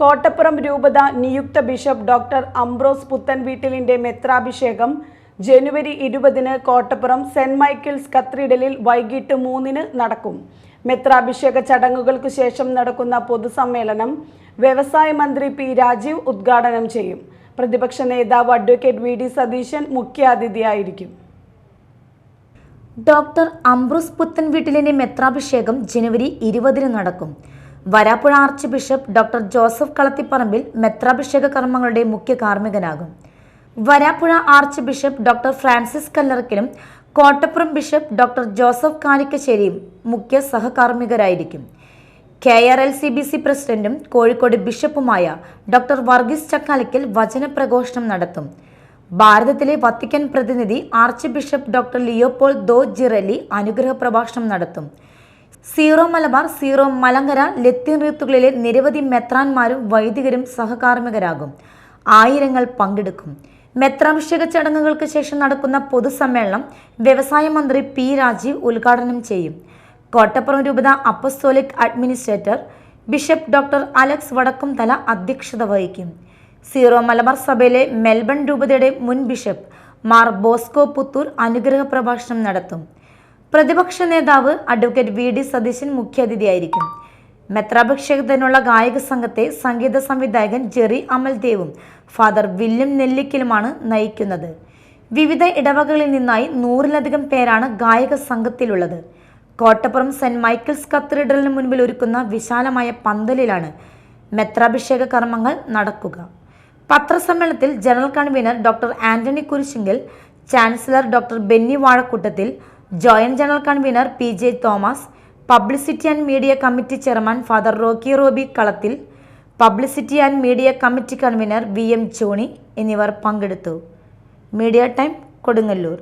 കോട്ടപ്പുറം രൂപത നിയുക്ത bishop doctor Ambrose പുത്തൻ പുത്തൻവീട്ടിലിന്റെ മെത്രാഭിഷേകം. ജനുവരി ഇരുപതിന് കോട്ടപ്പുറം സെന്റ് മൈക്കിൾസ് കത്തീഡ്രലിൽ വൈകിട്ട് മൂന്നിന് നടക്കും. മെത്രാഭിഷേക ചടങ്ങുകൾക്ക് ശേഷം നടക്കുന്ന പൊതുസമ്മേളനം വ്യവസായ മന്ത്രി പി രാജീവ് ഉദ്ഘാടനം ചെയ്യും. പ്രതിപക്ഷ നേതാവ് അഡ്വക്കേറ്റ് വി ഡി സതീശൻ മുഖ്യാതിഥിയായിരിക്കും. ഡോക്ടർ അംബ്രൂസ് പുത്തൻ വീട്ടിലിന്റെ മെത്രാഭിഷേകം ജനുവരി ഇരുപതിന് നടക്കും. Varapuzha archbishop doctor Joseph Kalathiparambil മെത്രാഭിഷേക കർമ്മങ്ങളുടെ മുഖ്യ കാർമ്മികനാകും. Varapuzha archbishop doctor Francis കല്ലറക്കിലും കോട്ടപ്പുറം ബിഷപ്പ് ഡോക്ടർ ജോസഫ് കാലിക്കശ്ശേരിയും മുഖ്യ സഹകാർമ്മികരായിരിക്കും. K R L C B C പ്രസിഡന്റും കോഴിക്കോട് ബിഷപ്പുമായ ഡോക്ടർ വർഗീസ് ചക്കാലിക്കൽ വചനപ്രഘോഷണം നടത്തും. ഭാരതത്തിലെ വത്തിക്കൻ പ്രതിനിധി archbishop doctor Leopoldo Girelli അനുഗ്രഹ പ്രഭാഷണം നടത്തും. സീറോ മലബാർ സീറോ മലങ്കര ലത്തീൻ റീത്തുകളിലെ നിരവധി മെത്രാന്മാരും വൈദികരും സഹകാർമ്മികരാകും. ആയിരങ്ങൾ പങ്കെടുക്കും. മെത്രാഭിഷേക ചടങ്ങുകൾക്ക് ശേഷം നടക്കുന്ന പൊതുസമ്മേളനം വ്യവസായ മന്ത്രി പി രാജീവ് ഉദ്ഘാടനം ചെയ്യും. കോട്ടപ്പുറം രൂപത apostolic administrator bishop doctor Alex Vadakkumthala അധ്യക്ഷത വഹിക്കും. സീറോ മലബാർ സഭയിലെ മെൽബൺ രൂപതയുടെ മുൻ ബിഷപ്പ് മാർ ബോസ്കോ പുത്തൂർ അനുഗ്രഹ പ്രഭാഷണം നടത്തും. പ്രതിപക്ഷ നേതാവ് അഡ്വക്കേറ്റ് വി ഡി സതീശൻ മുഖ്യാതിഥിയായിരിക്കും. മെത്രാഭിഷേകത്തിനുള്ള ഗായക സംഘത്തെ സംഗീത സംവിധായകൻ ജെറി അമൽദേവും ഫാദർ വില്യം നെല്ലിക്കലുമാണ് നയിക്കുന്നത്. വിവിധ ഇടവകളിൽ നിന്നായി നൂറിലധികം പേരാണ് ഗായക സംഘത്തിലുള്ളത്. കോട്ടപ്പുറം സെന്റ് മൈക്കിൾസ് കത്തീഡ്രലിന് മുൻപിൽ ഒരുക്കുന്ന വിശാലമായ പന്തലിലാണ് മെത്രാഭിഷേക കർമ്മങ്ങൾ നടക്കുക. പത്രസമ്മേളനത്തിൽ general convener doctor Antony Kurisinkal chancellor doctor Benny Vazhakoottathil joint general convener P J Thomas publicity and media committee chairman father Rocky Robby Kalathil publicity and media committee convener V M ചോണി എന്നിവർ പങ്കെടുത്തു. Media time Kodungallur.